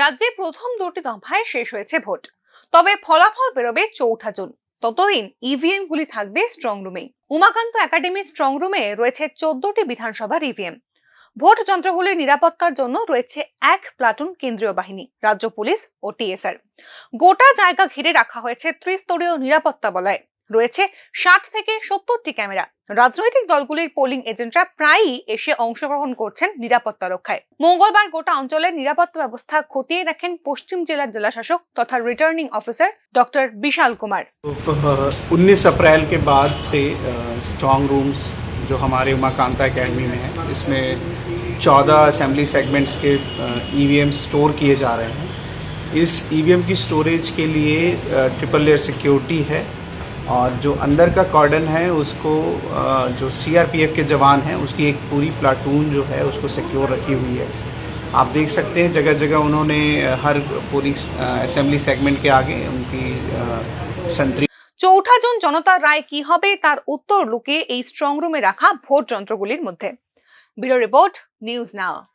রাজ্যে প্রথম দুটি দফায় শেষ হয়েছে ভোট। তবে ফলাফল বেরোবে চৌঠা জুন। ততদিন ইভিএম গুলি থাকবে স্ট্রং রুমেই উমাকান্ত একাডেমি স্ট্রং রুমে রয়েছে চোদ্দটি বিধানসভার ইভিএম ভোট যন্ত্রগুলির নিরাপত্তার জন্য রয়েছে এক প্লাটুন কেন্দ্রীয় বাহিনী, রাজ্য পুলিশ ও টিএসআর গোটা জায়গা ঘিরে রাখা হয়েছে ত্রিস্তরীয় নিরাপত্তা বলয়। রয়েছে ষাট থেকে সত্তরটি ক্যামেরা রাজনৈতিক দলগুলির পোলিং এজেন্টরা প্রায়ই এসে অংশগ্রহণ করছেন নিরাপত্তা রক্ষায় মঙ্গলবার গোটা অঞ্চলের নিরাপত্তা ব্যবস্থা খতিয়ে দেখেন পশ্চিম জেলার জেলাশাসক তথা returning officer doctor Bishal Kumar उन्नीस अप्रैल के बाद से स्ट्रॉन्ग रूम्स जो हमारे उमाकांता एकेडमी में है इसमें चौदह असेंबली सेगमेंट्स के ई स्टोर किए जा रहे हैं इस ई की स्टोरेज के लिए ट्रिपल लेयर सिक्योरिटी है और जो अंदर का कॉर्डन है उसको अ, जो सीआरपीएफ के जवान हैं उसकी एक पूरी प्लाटून जो है उसको सिक्योर रखी हुई है आप देख सकते हैं जगह जगह उन्होंने अ, हर पूरी असेंबली सेगमेंट के आगे उनकी अ, संतरी চৌঠা জুন জনতার রায় কি হবে তার উত্তর লুকিয়ে এই স্ট্রং রুমে রাখা ভোট যন্ত্রগুলির মধ্যে ব্যুরো রিপোর্ট নিউজ নাও